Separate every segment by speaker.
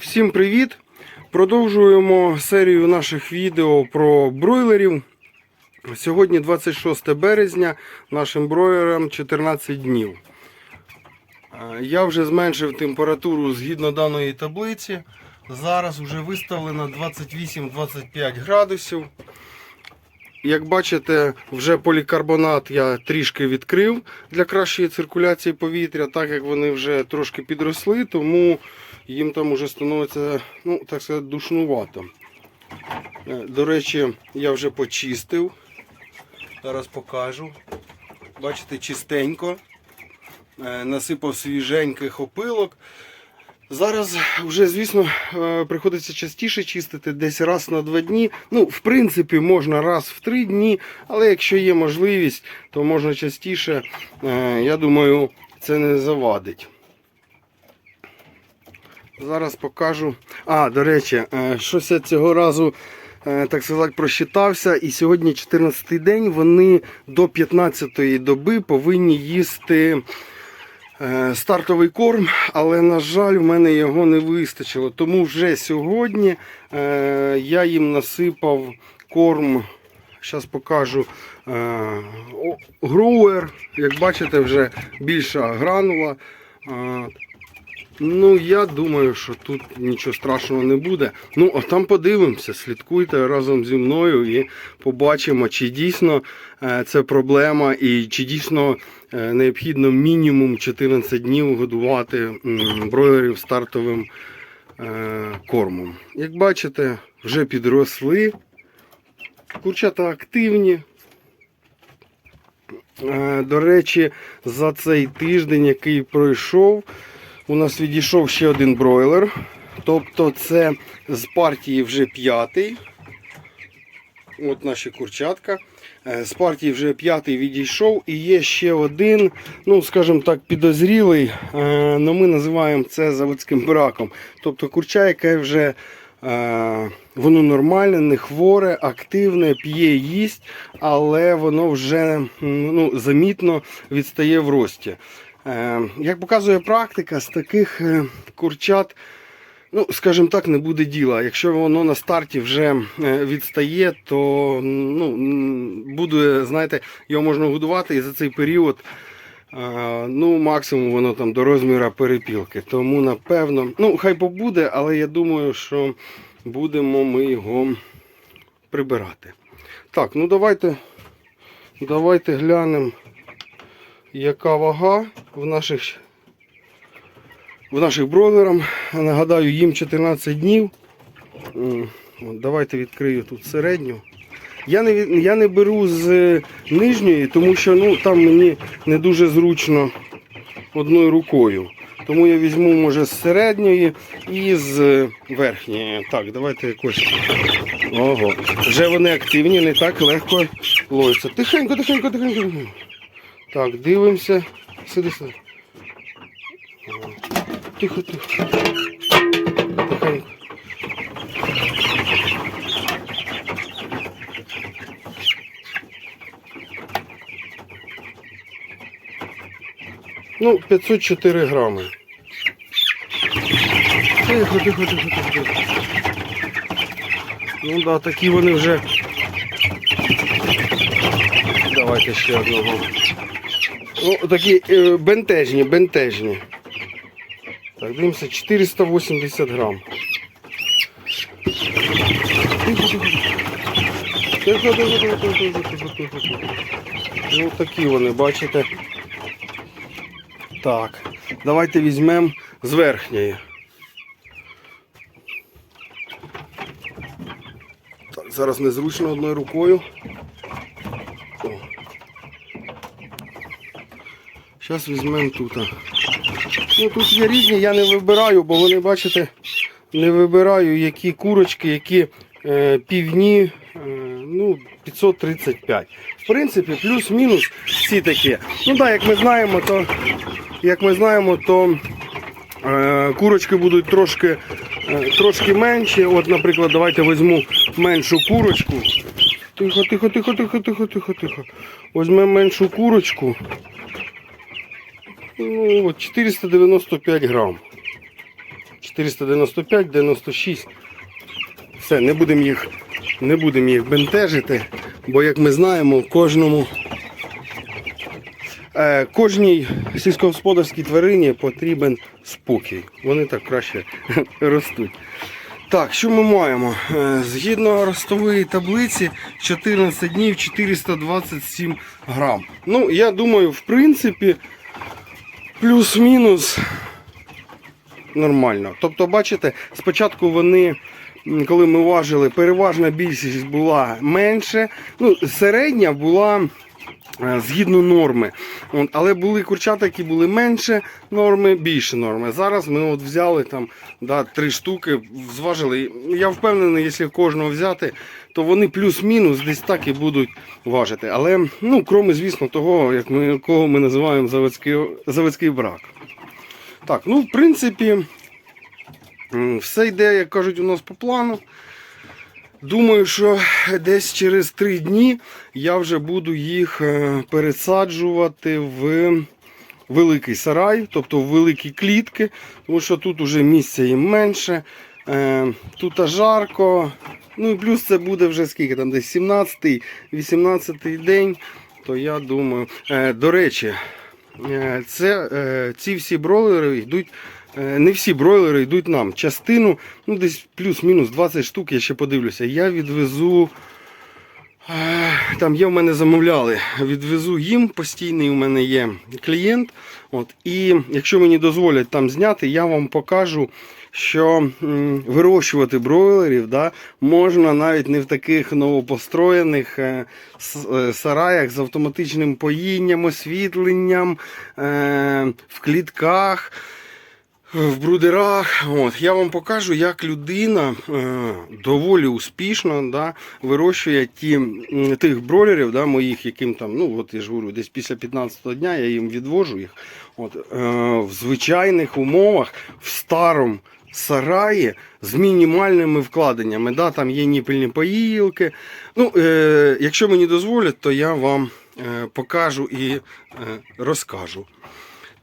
Speaker 1: Всім привіт! Продовжуємо серію наших відео про бройлерів. Сьогодні 26 березня, нашим бройлерам 14 днів. Е, Я вже зменшив температуру згідно даної таблиці. Зараз вже виставлено 28-25 градусів. Як бачите, вже полікарбонат я трішки відкрив для кращої циркуляції повітря, так як вони вже трошки підросли, тому їм там уже становиться, ну, так сказати, душнувато. Е, До речі, я вже почистив. Зараз покажу. Бачите, чистенько. Е, Насипав свіженьких опилок. Зараз вже, звісно, е, приходиться частіше чистити, десь раз на два дні. Ну, в принципі, можна раз в три дні, але якщо є можливість, то можна частіше. Я думаю, це не завадить. Зараз покажу. А, до речі, е, щось я цього разу, е, так сказати, просчитався. І сьогодні 14-й день, вони до 15-ї доби повинні їсти е, стартовий корм, але, на жаль, в мене його не вистачило. Тому вже сьогодні я їм насипав корм. Зараз покажу груер. Як бачите, вже більша гранула. Ну, я думаю, що тут нічого страшного не буде. Ну, а там подивимося, слідкуйте разом зі мною і побачимо, чи дійсно е, це проблема, і чи дійсно е, необхідно мінімум 14 днів годувати бройлерів стартовим е, кормом. Як бачите, вже підросли. Курчата активні. До речі, за цей тиждень, який пройшов, у нас відійшов ще один бройлер. Тобто це з партії вже п'ятий. От наші курчатка. Е, З партії вже п'ятий відійшов і є ще один, ну скажімо так, підозрілий. але ми називаємо це заводським браком. Тобто курча, яке вже е, воно нормальне, не хворе, активне, п'є, їсть, але воно вже ну, замітно відстає в рості. Е, Як показує практика, з таких е, курчат, ну, скажімо так, не буде діла. Якщо воно на старті вже е, відстає, то ну, буде, знаєте, його можна годувати і за цей період. Ну, максимум воно там до розміру перепілки. Тому, напевно, ну, хай побуде, але я думаю, що будемо ми його прибирати. Так, ну давайте, давайте глянемо яка вага в наших, в наших бройлерах. Нагадаю, їм 14 днів. Давайте відкрию тут середню. Я не, я не беру з нижньої, тому що ну, там мені не дуже зручно одною рукою. Тому я візьму, може, з середньої і з верхньої. Так, давайте якось. Ого. Вже вони активні, не так легко ловляться. Тихенько, тихенько, тихенько. Так, дивимося. Сиди, сиди. Тихо, тихо. Тихенько. Ну, 504 грами. Тихо, тихо, тихо, тихо. Ну да, такі вони вже. Давайте ще одного. Ну, такі е, бентежні, бентежні. Так, дивимося, 480 грам. Ну, такі вони, бачите. Так, давайте візьмемо з верхньої. Так, зараз незручно одною рукою. Зараз візьмемо тут. Ну, тут є різні, я не вибираю, бо вони, бачите, не вибираю, які курочки, які е, півні, е, ну, 535. В принципі, плюс-мінус всі такі. Ну так, як ми знаємо, то як ми знаємо, то е, курочки будуть трошки, е, трошки менші. От, наприклад, давайте візьму меншу курочку. Тихо, тихо, тихо, тихо, тихо, тихо, тихо. Візьмемо меншу курочку. Ну, 495 грам. 495, 96. Все, не будемо їх, не будемо їх бентежити, бо як ми знаємо, кожному Е, Кожній сільськогосподарській тварині потрібен спокій. Вони так краще ростуть. Так, що ми маємо? Е, Згідно ростової таблиці, 14 днів 427 грам. Ну, я думаю, в принципі, плюс-мінус нормально. Тобто, бачите, спочатку вони, коли ми важили, переважна більшість була менше. Ну, середня була е, згідно норми. Але були курчата, які були менше норми, більше норми. Зараз ми от взяли там да, три штуки, зважили. Я впевнений, якщо кожного взяти, то вони плюс-мінус десь так і будуть важити. Але, ну, кроме, звісно, того, як ми, кого ми називаємо заводський, заводський брак. Так, ну, в принципі, все йде, як кажуть, у нас по плану. Думаю, що десь через три дні я вже буду їх е, пересаджувати в великий сарай, тобто в великі клітки, тому що тут вже місця їм менше. Е, Тут жарко. Ну і плюс це буде вже скільки там, десь 17-18 день. То я думаю, Е, до речі, е, це, ці всі бройлери йдуть. Не всі бройлери йдуть нам. Частину, ну десь плюс-мінус 20 штук, я ще подивлюся. Я відвезу. Там є в мене замовляли. Відвезу їм постійний у мене є клієнт. От, і якщо мені дозволять там зняти, я вам покажу, що вирощувати бройлерів да, можна навіть не в таких новопостроєних е, е, сараях з автоматичним поїнням, освітленням, е, в клітках в брудерах. От, я вам покажу, як людина е, доволі успішно да, вирощує ті, тих бройлерів да, моїх, яким там, ну от я ж говорю, десь після 15-го дня я їм відвожу їх. От, е, в звичайних умовах, в старому сараї з мінімальними вкладеннями. Да, там є ніпельні поїлки. Ну, е, якщо мені дозволять, то я вам е, покажу і розкажу.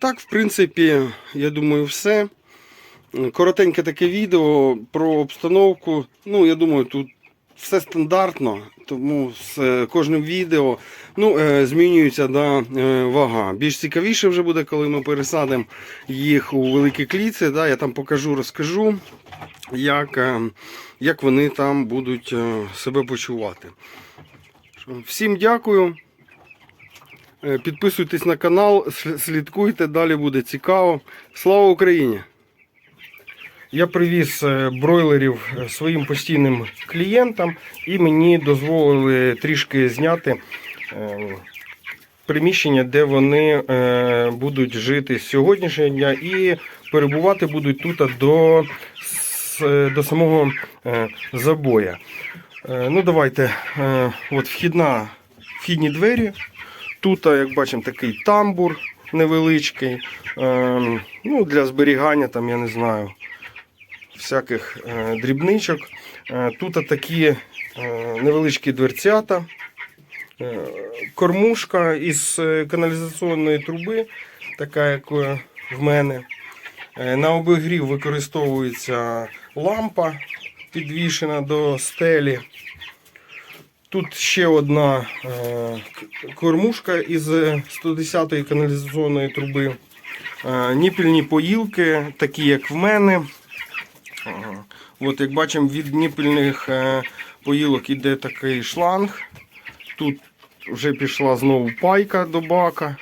Speaker 1: Так, в принципі, я думаю, все. Коротеньке таке відео про обстановку. Ну, я думаю, тут все стандартно, тому з е, кожним відео ну, е, змінюється да, е, вага. Більш цікавіше вже буде, коли ми пересадимо їх у великі кліці. Да, я там покажу, розкажу, як, як вони там будуть себе почувати. Всім дякую. Е, Підписуйтесь на канал, слідкуйте, далі буде цікаво. Слава Україні! Я привіз е, бройлерів е, своїм постійним клієнтам і мені дозволили трішки зняти приміщення, де вони будуть жити з сьогоднішнього дня і перебувати будуть тут до, до самого забоя. Ну, давайте, от вхідна, вхідні двері. Тут, як бачимо, такий тамбур невеличкий. Е, ну, для зберігання, там, я не знаю, всяких е, дрібничок. Е, тут такі невеличкі дверцята. Кормушка із каналізаційної труби, така як в мене. На обігрів використовується лампа, підвішена до стелі. Тут ще одна е, кормушка із 110-ї каналізаційної труби. Е, ніпельні поїлки, такі як в мене. От як бачимо, від ніпельних е, поїлок іде такий шланг. Тут вже пішла знову пайка до бака.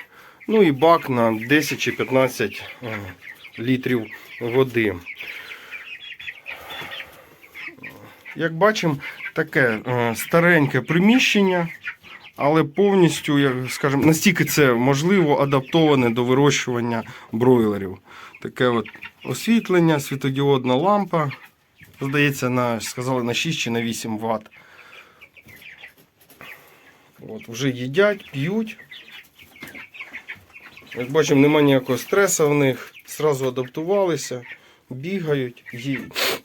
Speaker 1: Ну і бак на 10 чи 15 е, літрів води. Як бачимо, таке е, стареньке приміщення, але повністю, як скажімо, настільки це можливо адаптоване до вирощування бройлерів. Таке от освітлення, світодіодна лампа. Здається, на, сказали на 6 чи на 8 Вт. От, вже їдять, п'ють. Як бачимо, немає ніякого стресу в них. Зразу адаптувалися, бігають, їдять.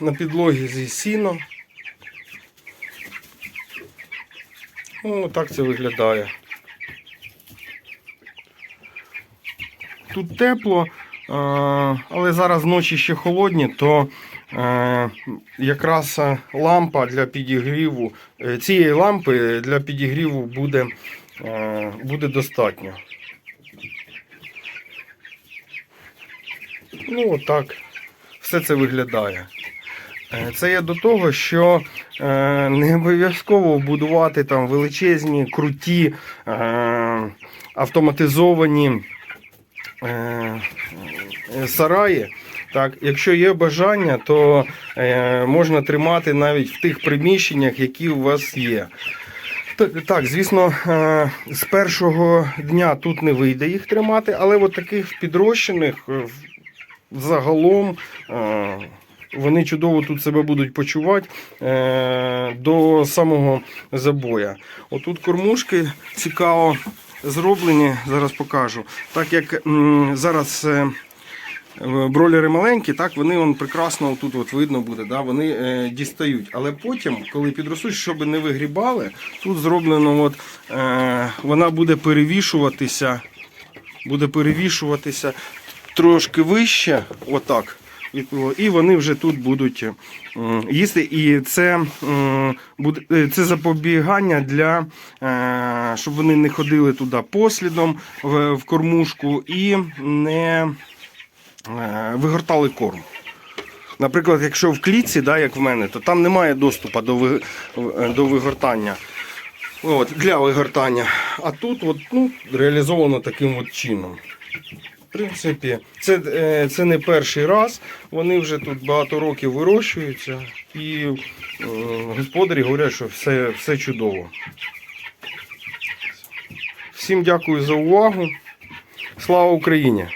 Speaker 1: На підлогі зі сіно. Ну, так це виглядає. Тут тепло, але зараз ночі ще холодні, то е, якраз е, лампа для підігріву, е, цієї лампи для підігріву буде, е, буде достатньо. Ну, отак все це виглядає. Е, Це я до того, що е, не обов'язково будувати там величезні, круті, е, автоматизовані сараї. Так, якщо є бажання, то можна тримати навіть в тих приміщеннях, які у вас є. Так, звісно, з першого дня тут не вийде їх тримати, але от таких підрощених загалом е, вони чудово тут себе будуть почувати е, до самого забоя. Отут кормушки цікаво зроблені, зараз покажу. Так як зараз. е, Бролери маленькі, так вони вон прекрасно тут от видно буде, да, вони дістають. Але потім, коли підростуть, щоб не вигрібали, тут зроблено, от, вона буде перевішуватися, буде перевішуватися трошки вище, отак. І вони вже тут будуть їсти. І це, е, це запобігання для, е, щоб вони не ходили туди послідом в, кормушку і не е, вигортали корм. Наприклад, якщо в клітці, да, як в мене, то там немає доступу до, е, до вигортання. От, для вигортання. А тут от, ну, реалізовано таким от чином. Принципі, це, е, це не перший раз. Вони вже тут багато років вирощуються. І е, господарі говорять, що все, все чудово. Всім дякую за увагу. Слава Україні!